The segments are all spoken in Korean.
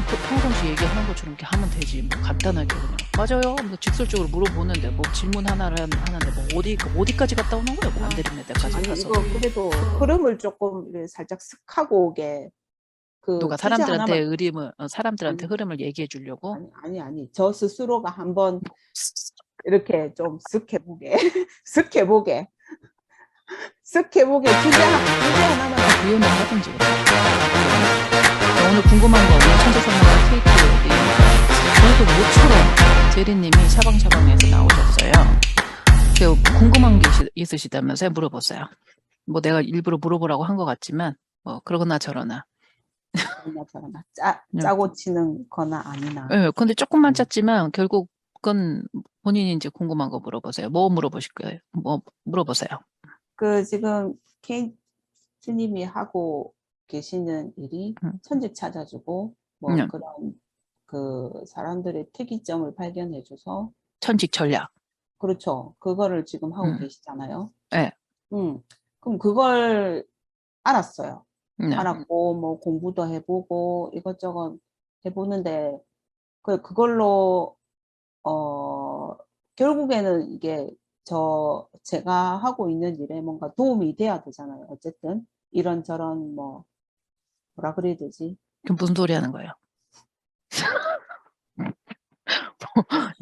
그냥 보- 평상시 얘기하는 것처럼 이렇게 하면 되지. 뭐 간단하게 그냥. 맞아요. 뭐 직설적으로 물어보는데 뭐 질문 하나를 한- 하는데 뭐 어디 어디까지 갔다 오는 거예요? 뭐안 내리는 데까지 아니 가서. 이거 그래도 흐름을 조금 살짝 슥 하고 오게 그 누가 사람들한테 흐름을 어, 사람들한테 아니. 흐름을 얘기해 주려고 아니 아니 아니 저 스스로가 한번 이렇게 좀슥 해보게 슥 해보게 슥 해보게 주제 하- 하나만 위험을 하든지 그래. 자, 오늘 궁금한 거 없나요? 천재선물 케이크 저도 모처럼 제리님이 샤방샤방에서 나오셨어요. 그 궁금한 게 있- 있으시다면서요? 물어보세요. 뭐 내가 일부러 물어보라고 한 것 같지만 뭐 그러거나 저러나. 아니나 저러나 짜 네. 짜고 치는 거나 아니나 예, 근데 조금만 음. 짰지만 결국은 본인이 이제 궁금한 거 물어보세요. 뭐 물어보실 거예요? 뭐 물어보세요. 그 지금 케이트님이 하고 계시는 일이 음. 천직 찾아주고 뭐 음. 그런 그 사람들의 특이점을 발견해줘서 천직 전략. 그렇죠. 그거를 지금 하고 음. 계시잖아요. 네. 음. 그럼 그걸 알았어요. 네. 알았고 뭐 공부도 해보고 이것저것 해보는데 그 그걸로 어 결국에는 이게 저 제가 하고 있는 일에 뭔가 도움이 돼야 되잖아요. 어쨌든 이런저런 뭐 뭐라 그래야 되지? 그럼 무슨 소리 하는 거예요?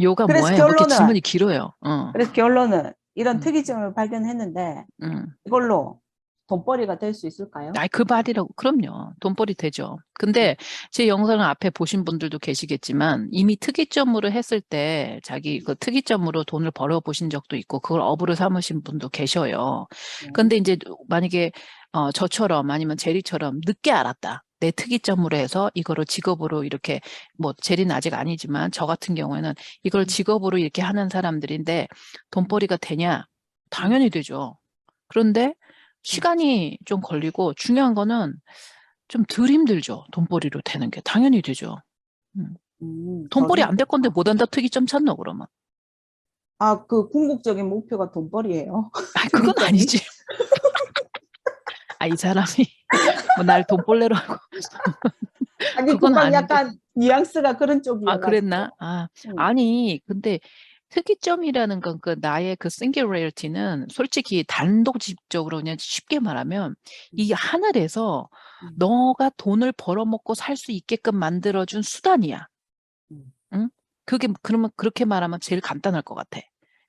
요가 그래서 뭐예요? 뭐 이렇게 결론은- 질문이 길어요. 어. 그래서 결론은 이런 음. 특이점을 발견했는데 음. 이걸로 돈벌이가 될 수 있을까요? 아이, 그 말이라고. 그럼요. 돈벌이 되죠. 근데 제 영상을 앞에 보신 분들도 계시겠지만 이미 특이점으로 했을 때 자기 그 특이점으로 돈을 벌어 보신 적도 있고 그걸 업으로 삼으신 분도 계셔요. 음. 근데 이제 만약에 어, 저처럼 아니면 제리처럼 늦게 알았다. 내 특이점으로 해서 이거를 직업으로 이렇게 뭐 제리는 아직 아니지만 저 같은 경우에는 이걸 직업으로 이렇게 하는 사람들인데 돈벌이가 되냐? 당연히 되죠. 그런데 시간이 좀 걸리고 중요한 거는 좀 덜 힘들죠. 돈벌이로 되는 게 당연히 되죠. 음, 돈벌이 더안될 건데. 못 한다 특이점 찾노 그러면? 아, 그 궁극적인 목표가 돈벌이에요. 아 그건? 아니지. 아 이 사람이 뭐 날 돈벌레로 하고 아니, 그건. 약간 뉘앙스가 그런 쪽이어서. 아 그랬나? 아 음. 아니 근데 특이점이라는 건 그 나의 그 singularity는 솔직히 단독직적으로 그냥 쉽게 말하면 이 하늘에서 음. 너가 돈을 벌어먹고 살 수 있게끔 만들어준 수단이야. 음. 응? 그게 그러면 그렇게 말하면 제일 간단할 것 같아.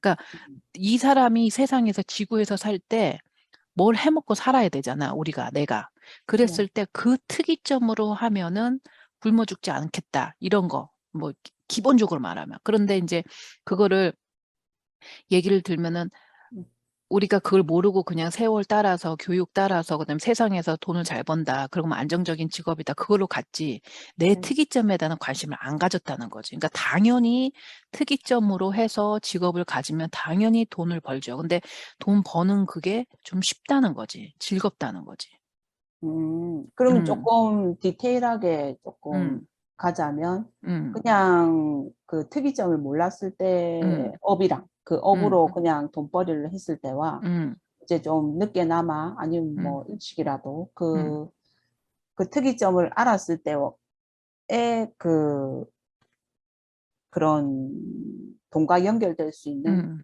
그러니까 음. 이 사람이 세상에서 지구에서 살 때 뭘 해먹고 살아야 되잖아, 우리가, 내가. 그랬을 네. 때그 특이점으로 하면은 굶어 죽지 않겠다. 이런 거. 뭐 기- 기본적으로 말하면. 그런데 이제 그거를 얘기를 들면은 음. 우리가 그걸 모르고 그냥 세월 따라서 교육 따라서 그다음에 세상에서 돈을 잘 번다. 그러면 안정적인 직업이다. 그걸로 갔지. 내 네. 특이점에 대한 관심을 안 가졌다는 거지. 그러니까 당연히 특이점으로 해서 직업을 가지면 당연히 돈을 벌죠. 근데 돈 버는 그게 좀 쉽다는 거지. 즐겁다는 거지. 음, 그러면 음. 조금 디테일하게 조금 음. 가자면 음. 그냥 그 특이점을 몰랐을 때 음. 업이랑 그 업으로 그냥 돈벌이를 했을 때와 음. 이제 좀 늦게 남아 아니면 음. 뭐 일찍이라도 그, 그 특이점을 알았을 때의 그 그런 돈과 연결될 수 있는 음.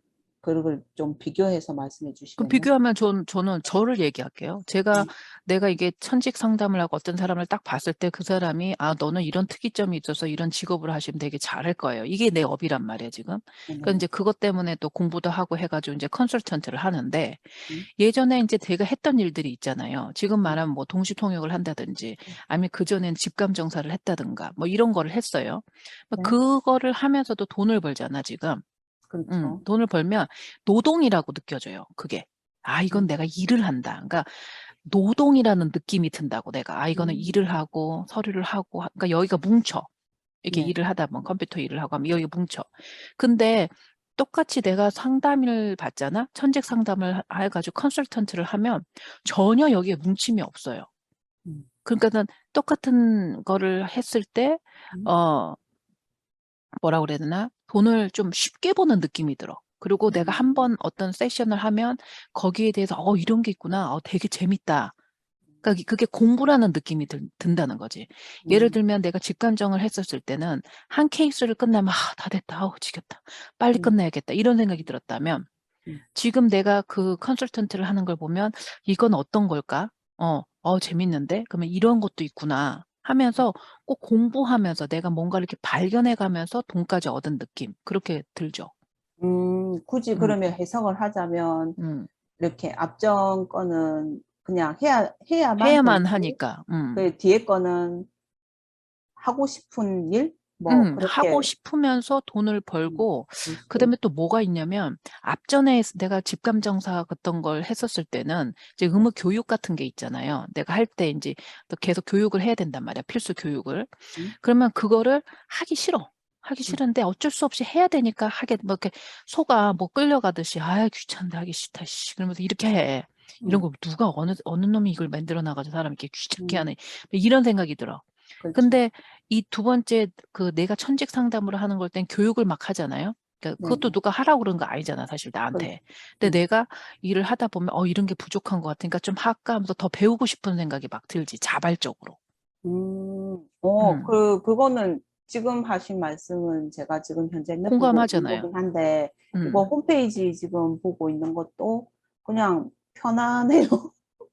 그걸 좀 비교해서 말씀해 그 주시면 비교하면 전, 저는 저를 얘기할게요. 제가 음. 내가 이게 천직 상담을 하고 어떤 사람을 딱 봤을 때 그 사람이 아 너는 이런 특이점이 있어서 이런 직업을 하시면 되게 잘할 거예요. 이게 내 업이란 말이에요 지금. 그러니까 이제 그것 때문에 또 공부도 하고 해가지고 이제 컨설턴트를 하는데 음. 예전에 이제 제가 했던 일들이 있잖아요. 지금 말하면 뭐 동시통역을 한다든지 음. 아니면 그 전엔 집감정사를 했다든가 뭐 이런 거를 했어요. 네. 그거를 하면서도 돈을 벌잖아 지금. 그렇죠. 음, 돈을 벌면 노동이라고 느껴져요. 그게. 아, 이건 음. 내가 일을 한다. 그러니까 노동이라는 느낌이 든다고 내가. 아, 이거는 음. 일을 하고 서류를 하고. 하- 그러니까 여기가 뭉쳐. 이렇게 네. 일을 하다 보면 컴퓨터 일을 하고 하면 여기가 뭉쳐. 근데 똑같이 내가 상담을 받잖아. 천직 상담을 하- 해가지고 컨설턴트를 하면 전혀 여기에 뭉침이 없어요. 음. 그러니까는 똑같은 거를 했을 때, 음. 어, 뭐라 그래야 되나? 돈을 좀 쉽게 버는 느낌이 들어. 그리고 내가 음. 한번 어떤 세션을 하면 거기에 대해서 어, 이런 게 있구나. 어, 되게 재밌다. 그러니까 그게 공부라는 느낌이 들, 든다는 거지. 예를 음. 들면 내가 직감정을 했었을 때는 한 케이스를 끝나면 아, 다 됐다. 아우, 지겹다. 빨리 음. 끝내야겠다. 이런 생각이 들었다면 음. 지금 내가 그 컨설턴트를 하는 걸 보면 이건 어떤 걸까? 어, 어, 재밌는데? 그러면 이런 것도 있구나. 하면서 꼭 공부하면서 내가 뭔가 이렇게 발견해 가면서 돈까지 얻은 느낌. 그렇게 들죠. 음, 굳이 음. 그러면 해석을 하자면 음. 이렇게 앞전 거는 그냥 해야 해야만 해야만 하니까. 음. 그 뒤에 거는 하고 싶은 일? 뭐 음, 그렇게 하고 싶으면서 돈을 벌고 볼 수도 그다음에 또 뭐가 있냐면 앞전에 내가 집감정사 같은 걸 했었을 때는 이제 의무 교육 같은 게 있잖아요. 내가 할 때 이제 또 계속 교육을 해야 된단 말이야. 필수 교육을. 음. 그러면 그거를 하기 싫어. 하기 음. 싫은데 어쩔 수 없이 해야 되니까 하게 뭐 이렇게 소가 뭐 끌려가듯이 아 귀찮다 하기 싫다 씨 그러면서 이렇게 해. 이런 음, 거 누가 어느 어느 놈이 이걸 만들어 놔가지고 사람 이렇게 귀찮게 음. 하네. 이런 생각이 들어. 그렇죠. 근데 이 두 번째 그 내가 천직 상담으로 하는 걸 땐 교육을 막 하잖아요. 그러니까 그것도 네네. 누가 하라고 그런 거 아니잖아, 사실 나한테. 근데 음. 내가 일을 하다 보면 어 이런 게 부족한 것 같으니까 좀 할까 하면서 더 배우고 싶은 생각이 막 들지, 자발적으로. 음, 어, 음. 그, 그거는 지금 하신 말씀은 제가 지금 현재 느끼고 있는 공감하잖아요. 거긴 한데, 음. 이거 홈페이지 지금 보고 있는 것도 그냥 편안해요.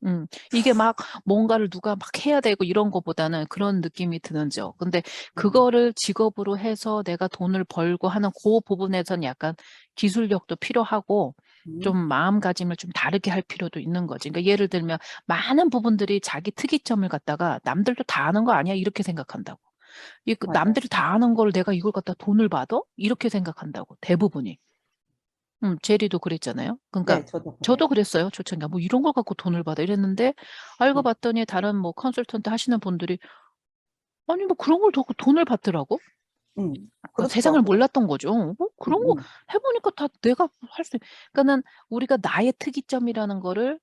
음, 이게 막 뭔가를 누가 막 해야 되고 이런 거보다는 그런 느낌이 드는죠. 근데 그거를 직업으로 해서 내가 돈을 벌고 하는 그 부분에선 약간 기술력도 필요하고 음, 좀 마음가짐을 좀 다르게 할 필요도 있는 거지. 그러니까 예를 들면 많은 부분들이 자기 특이점을 갖다가 남들도 다 아는 거 아니야? 이렇게 생각한다고. 이그 맞아요. 남들이 다 아는 걸 내가 이걸 갖다 돈을 받아? 이렇게 생각한다고. 대부분이. 음, 제리도 그랬잖아요. 그러니까 네, 저도 그래요. 저도 그랬어요. 초창기 뭐 이런 걸 갖고 돈을 받아 이랬는데 알고 음. 봤더니 다른 뭐 컨설턴트 하시는 분들이 아니 뭐 그런 걸 갖고 돈을 받더라고. 음, 그러니까 세상을 그렇더라고요. 몰랐던 거죠. 어? 그런 거 음, 해 보니까 다 내가 할 수. 그러니까는 우리가 나의 특이점이라는 거를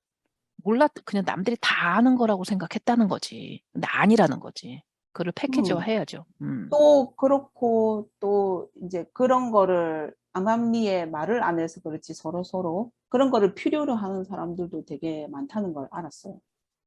몰랐 그냥 남들이 다 아는 거라고 생각했다는 거지. 근데 아니라는 거지. 그걸 패키지화 음. 해야죠. 음. 또 그렇고 또 이제 그런 거를 암암리에 말을 안 해서 그렇지 서로 서로 그런 거를 필요로 하는 사람들도 되게 많다는 걸 알았어요.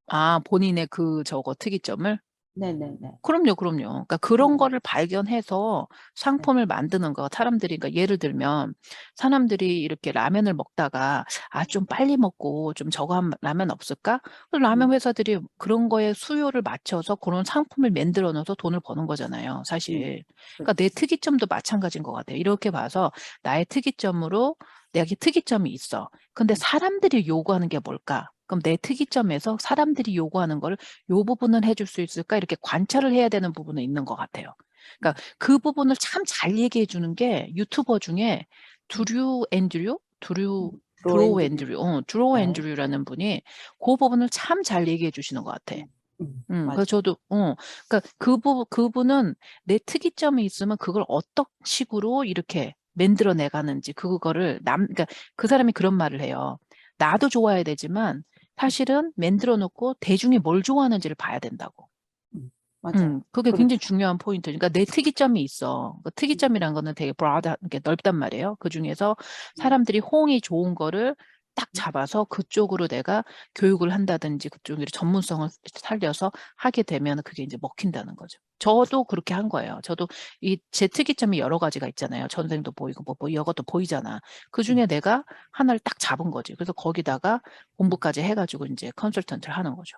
아 본인의 그 저거 특이점을. 네네네. 그럼요, 그럼요. 그러니까 그런 음. 거를 발견해서 상품을 만드는 거. 사람들이 그러니까 예를 들면 사람들이 이렇게 라면을 먹다가 '아 좀 빨리 먹고 좀 저거 한 라면 없을까?' 그 라면 음. 회사들이 그런 거에 수요를 맞춰서 그런 상품을 만들어 놔서 돈을 버는 거잖아요, 음. 사실. 그러니까 그렇죠. 내 특이점도 마찬가지인 것 같아요. 이렇게 봐서 나의 특이점으로 내게 특이점이 있어. 근데 사람들이 요구하는 게 뭘까? 그럼 내 특이점에서 사람들이 요구하는 거를 '요 부분은 해줄 수 있을까?' 이렇게 관찰을 해야 되는 부분은 있는 것 같아요. 그러니까 그 부분을 참 잘 얘기해 주는 게 유튜버 중에 드류 앤드류? 드류 음. 드로우 앤드류 어 드로우 네. 앤드류라는 분이 고 부분을 참 잘 얘기해 주시는 것 같아. 음. 음. 그래서 저도 어 그러니까 그부 그분은 내 특이점이 있으면 그걸 어떤 식으로 이렇게 만들어 내 가는지 그거를 남 그러니까 그 사람이 그런 말을 해요. 나도 좋아야 되지만 사실은 만들어 놓고 대중이 뭘 좋아하는지를 봐야 된다고. 음. 맞아요. 음 그게 굉장히 그렇죠. 중요한 포인트. 그러니까 내 특이점이 있어. 그 특이점이라는 거는 되게 broad 넓단 말이에요. 그 중에서 음. 사람들이 호응이 좋은 거를 딱 잡아서 그쪽으로 내가 교육을 한다든지 그쪽으로 전문성을 살려서 하게 되면 그게 인제 먹힌다는 거죠. 저도 그렇게 한 거예요. 저도 이 제 특이점이 여러 가지가 있잖아요. 전생도 보이고 뭐 뭐 이것도 보이잖아. 음. 그중에 내가 하나를 딱 잡은 거지. 그래서 거기다가 공부까지 해 가지고 인제 컨설턴트를 하는 거죠.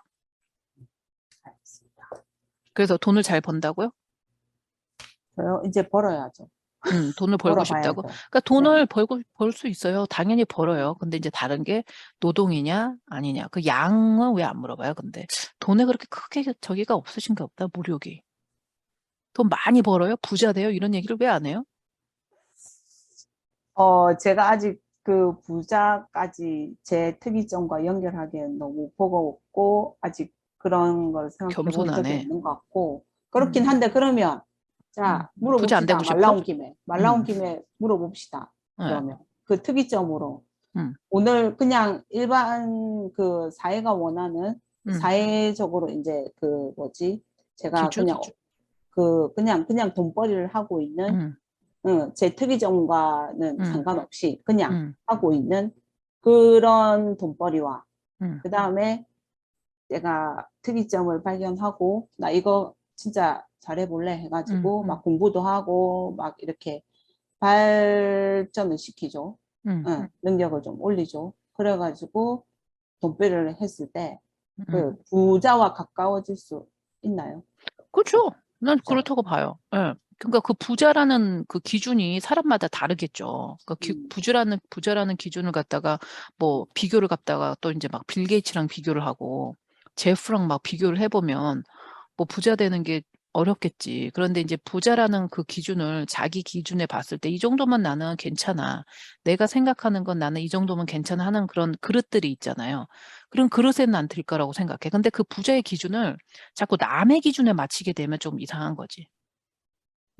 알겠습니다. 그래서 돈을 잘 번다고요? 저요? 이제 벌어야죠. 음 돈을 벌고 싶다고? 벌어봐야죠. 그러니까 네. 돈을 벌고 벌 수 있어요. 당연히 벌어요. 근데 인제 다른 게 노동이냐 아니냐. 그 양은 왜 안 물어봐요 근데? 돈에 그렇게 크게 저기가 없으신가 보다 무력이. 돈 많이 벌어요? 부자 돼요? 이런 얘기를 왜 안 해요? 어 제가 아직 그 부자까지 제 특이점과 연결하기엔 너무 버거웠고 아직 그런 걸 생각해 본 적이 겸손하네. 없는 것 같고 그렇긴 음. 한데 그러면 자 음. 부자 안 물어봅시다. 되고 말 싶어? 나온 김에. 말 나온 음. 김에 물어봅시다. 예. 그러면 그 특이점으로 음. 오늘 그냥 일반 그 사회가 원하는 음. 사회적으로 인제 그 뭐지? 제가 기준, 그냥 기준. 그 그냥 그냥 돈벌이를 하고 있는 음. 어제 특이점과는 음. 상관없이 그냥 음. 하고 있는 그런 돈벌이와 음. 그 다음에 내가 특이점을 발견하고 나 이거 진짜 잘해볼래 해가지고 음, 막 공부도 하고 막 이렇게 발전을 시키죠. 음, 응, 음, 능력을 좀 올리죠. 그래가지고 돈벌이를 했을 때 음. 그 부자와 가까워질 수 있나요? 그렇죠. 난? 그렇다고 봐요. 예. 그러니까 그 부자라는 그 기준이 사람마다 다르겠죠. 그러니까 기- 음. 부자라는 부자라는 기준을 갖다가 뭐 비교를 갖다가 또 이제 막 빌 게이츠랑 비교를 하고 제프랑 막 비교를 해보면 뭐 부자 되는 게 어렵겠지. 그런데 이제 부자라는 그 기준을 자기 기준에 봤을 때 이 정도면 나는 괜찮아. 내가 생각하는 건 나는 이 정도면 괜찮아 하는 그런 그릇들이 있잖아요. 그런 그릇에는 안 들 거라고 생각해. 근데 그 부자의 기준을 자꾸 남의 기준에 맞추게 되면 좀 이상한 거지.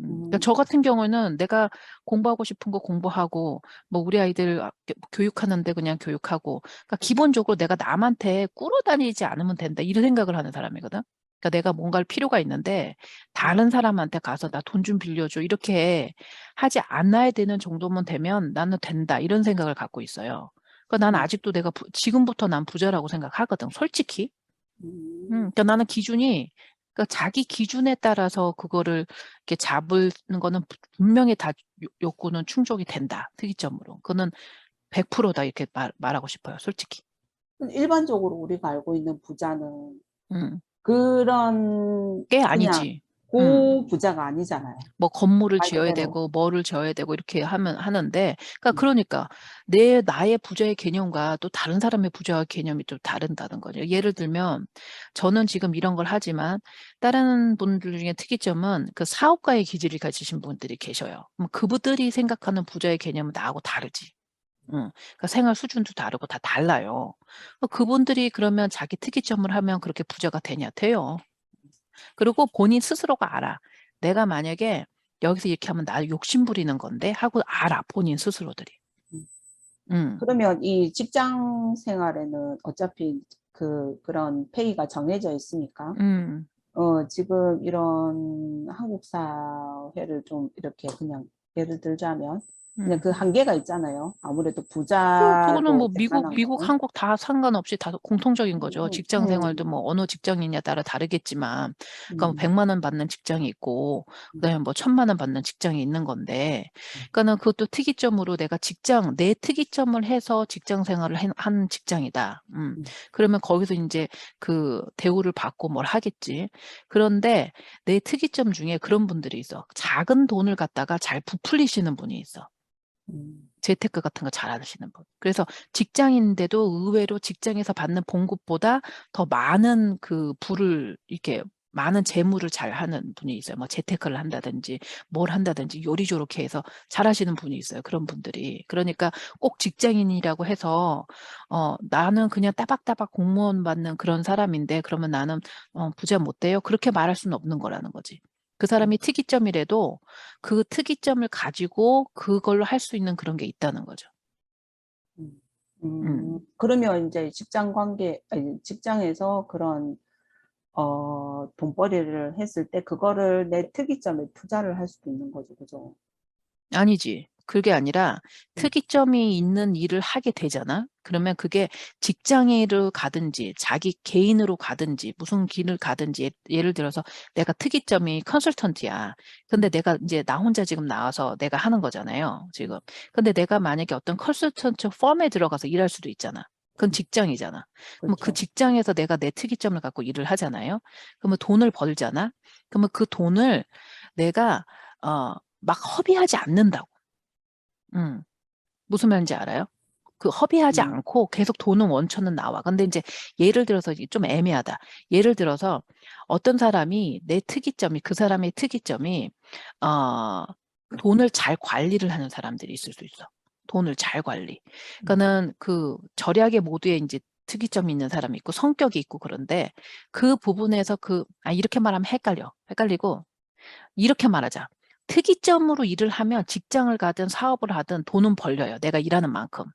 음, 그러니까 음. 저 같은 경우는 내가 공부하고 싶은 거 공부하고 뭐 우리 아이들 아, 교- 교육하는데 그냥 교육하고 그러니까 기본적으로 내가 남한테 꿇어다니지 않으면 된다 이런 생각을 하는 사람이거든. 그러니까 내가 뭔가를 필요가 있는데 다른 사람한테 가서 나 돈 좀 빌려줘 이렇게 하지 않아야 되는 정도면 되면 나는 된다 이런 생각을 갖고 있어요. 그러니까 나는 음. 아직도 내가 부- 지금부터 난 부자라고 생각하거든. 솔직히. 음. 음, 그러니까 나는 기준이 그러니까 자기 기준에 따라서 그거를 이렇게 잡는 거는 부- 분명히 다 요- 욕구는 충족이 된다. 특이점으로. 그거는 100%다 이렇게 말, 말하고 싶어요. 솔직히. 일반적으로 우리가 알고 있는 부자는 음, 그런 꽤 그냥 아니지. 고 부자가 아니잖아요. 뭐 건물을 말 지어야 그대로. 되고 뭐를 지어야 되고 이렇게 하면 하는데 그러니까 음. 그러니까 내 나의 부자의 개념과 또 다른 사람의 부자의 개념이 좀 다른다는 거죠. 예를 들면 저는 지금 이런 걸 하지만 다른 분들 중에 특이점은 그 사업가의 기질을 가지신 분들이 계셔요. 그럼 그분들이 생각하는 부자의 개념은 나하고 다르지. 응. 그러니까 생활 수준도 다르고 다 달라요. 어, 그분들이 그러면 자기 특이점을 하면 그렇게 부자가 되냐? 돼요. 그리고 본인 스스로가 알아. 내가 만약에 여기서 이렇게 하면 나 욕심 부리는 건데 하고 알아. 본인 스스로들이. 음. 음. 그러면 이 직장 생활에는 어차피 그 그런 페이가 정해져 있으니까 음. 어 지금 이런 한국 사회를 좀 이렇게 그냥 예를 들자면 그냥 음. 그 한계가 있잖아요. 아무래도 그- 부자로 그거는 뭐 미국, 미국, 거고. 한국 다 상관없이 다 공통적인 거죠. 음, 직장 음, 생활도 뭐 어느 직장이냐 따라 다르겠지만, 그러니까 뭐 음, 100만 원 받는 직장이 있고, 그다음에 뭐 1000만 원 받는 직장이 있는 건데, 그러니까는 그것도 특이점으로 내가 직장, 내 특이점을 해서 직장 생활을 한, 한 직장이다. 음. 음. 그러면 거기서 이제 그 대우를 받고 뭘 하겠지. 그런데 내 특이점 중에 그런 분들이 있어. 작은 돈을 갖다가 잘 부풀리시는 분이 있어. 음, 재테크 같은 거 잘하시는 분. 그래서 직장인데도 의외로 직장에서 받는 봉급보다 더 많은 그 부를 이렇게 많은 재물을 잘 하는 분이 있어요. 뭐 재테크를 한다든지 뭘 한다든지 요리조렇게 해서 잘 하시는 분이 있어요. 그런 분들이. 그러니까 꼭 직장인이라고 해서 어 나는 그냥 따박따박 공무원 받는 그런 사람인데 그러면 나는 어 부자 못 돼요. 그렇게 말할 수는 없는 거라는 거지. 그 사람이 특이점이라도 그 특이점을 가지고 그걸로 할 수 있는 그런 게 있다는 거죠. 음, 음. 음, 그러면 이제 직장 관계, 아니, 직장에서 그런, 어, 돈벌이를 했을 때 그거를 내 특이점에 투자를 할 수도 있는 거죠. 그죠? 아니지. 그게 아니라 음. 특이점이 있는 일을 하게 되잖아. 그러면 그게 직장으로 가든지 자기 개인으로 가든지 무슨 길을 가든지 예- 예를 들어서 내가 특이점이 컨설턴트야. 근데 내가 이제 나 혼자 지금 나와서 내가 하는 거잖아요. 지금. 근데 내가 만약에 어떤 컨설턴트 펌에 들어가서 일할 수도 있잖아. 그건 직장이잖아. 그 그렇죠. 직장에서 내가 내 특이점을 갖고 일을 하잖아요. 그러면 돈을 벌잖아. 그러면 그 돈을 내가 어, 막 허비하지 않는다고. 음. 무슨 말인지 알아요? 그 허비하지 음. 않고 계속 돈은 원천은 나와. 근데 이제 예를 들어서 이게 좀 애매하다. 예를 들어서 어떤 사람이 내 특이점이 그 사람의 특이점이 어 돈을 잘 관리를 하는 사람들이 있을 수 있어. 돈을 잘 관리. 그러니까는 그 절약의 모두에 이제 특이점이 있는 사람이 있고 성격이 있고 그런데 그 부분에서 그 아 이렇게 말하면 헷갈려. 헷갈리고 이렇게 말하자. 특이점으로 일을 하면 직장을 가든 사업을 하든 돈은 벌려요. 내가 일하는 만큼.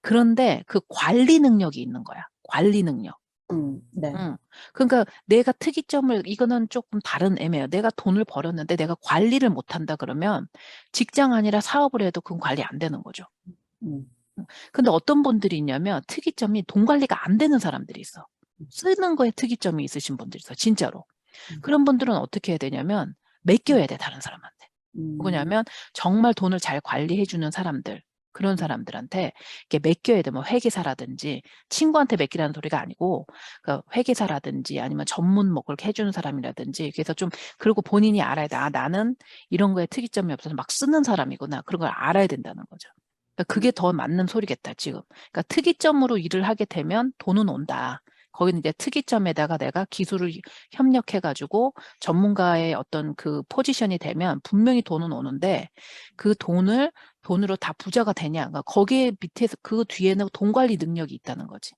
그런데 그 관리 능력이 있는 거야. 관리 능력. 음, 네. 응. 그러니까 내가 특이점을 이거는 조금 다른 애매해요. 내가 돈을 벌었는데 내가 관리를 못한다 그러면 직장 아니라 사업을 해도 그건 관리 안 되는 거죠. 음, 근데 어떤 분들이 있냐면 특이점이 돈 관리가 안 되는 사람들이 있어. 쓰는 거에 특이점이 있으신 분들이 있어요. 진짜로. 음. 그런 분들은 어떻게 해야 되냐면 맡겨야 돼 다른 사람한테. 음. 누구냐면 정말 돈을 잘 관리해 주는 사람들 그런 사람들한테 이렇게 맡겨야 돼. 뭐 회계사라든지 친구한테 맡기라는 소리가 아니고 그 회계사라든지 아니면 전문 뭐 그렇게 해주는 사람이라든지 그래서 좀 그리고 본인이 알아야 돼. 아 나는 이런 거에 특이점이 없어서 막 쓰는 사람이구나. 그런 걸 알아야 된다는 거죠. 그러니까 그게 더 맞는 소리겠다 지금. 그러니까 특이점으로 일을 하게 되면 돈은 온다. 거기는 이제 특이점에다가 내가 기술을 협력해 가지고 전문가의 어떤 그 포지션이 되면 분명히 돈은 오는데 그 돈을 돈으로 다 부자가 되냐. 그러니까 거기에 밑에서 그 뒤에는 돈 관리 능력이 있다는 거지.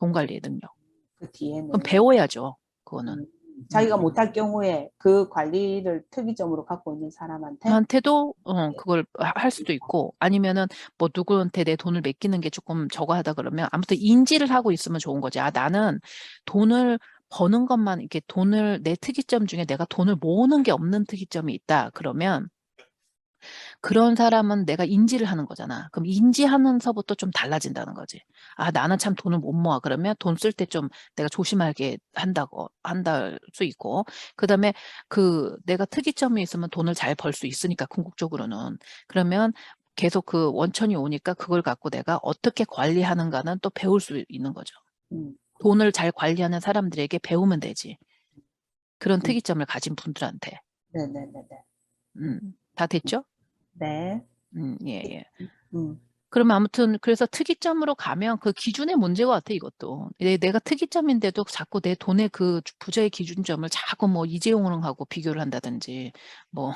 돈 관리의 능력. 그 뒤에는 그럼 배워야죠. 그거는. 음, 자기가 음. 못할 경우에 그 관리를 특이점으로 갖고 있는 사람한테 한테도 어, 그걸 하- 할 수도 있고 아니면은 뭐 누구한테 내 돈을 맡기는 게 조금 저거 하다 그러면 아무튼 인지를 하고 있으면 좋은 거지. 아 나는 돈을 버는 것만 이렇게 돈을 내 특이점 중에 내가 돈을 모으는 게 없는 특이점이 있다. 그러면 그런 사람은 내가 인지를 하는 거잖아. 그럼 인지하면서부터 좀 달라진다는 거지. 아, 나는 참 돈을 못 모아. 그러면 돈 쓸 때 좀 내가 조심하게 한다고, 한다 수 있고. 그 다음에 그 내가 특이점이 있으면 돈을 잘 벌 수 있으니까, 궁극적으로는. 그러면 계속 그 원천이 오니까 그걸 갖고 내가 어떻게 관리하는가는 또 배울 수 있는 거죠. 음, 돈을 잘 관리하는 사람들에게 배우면 되지. 그런 음. 특이점을 가진 분들한테. 네네네네. 음, 다 됐죠? 네. 음, 예, 예. 음, 그러면 아무튼 그래서 특이점으로 가면 그 기준의 문제가 같아 이것도 내, 내가 특이점인데도 자꾸 내 돈의 그 주- 부자의 기준점을 자꾸 뭐 이재용하고 비교를 한다든지 뭐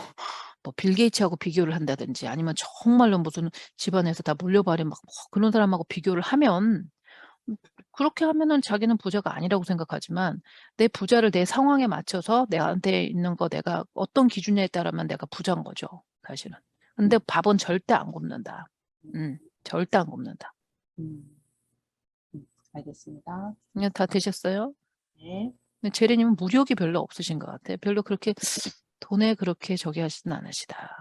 뭐 빌 게이츠하고 비교를 한다든지 아니면 정말로 무슨 집안에서 다 물려받은 막 뭐 그런 사람하고 비교를 하면 음, 그렇게 하면은 자기는 부자가 아니라고 생각하지만 내 부자를 내 상황에 맞춰서 내한테 있는 거 내가 어떤 기준에 따르면 내가 부자인 거죠 사실은 근데 밥은 절대 안 굶는다 음, 절대 안 굶는다. 음, 음, 알겠습니다. 그냥 다 되셨어요? 네. 근데 제리님은 무력이 별로 없으신 것 같아요. 별로 그렇게 돈에 그렇게 저기 하시진 않으시다.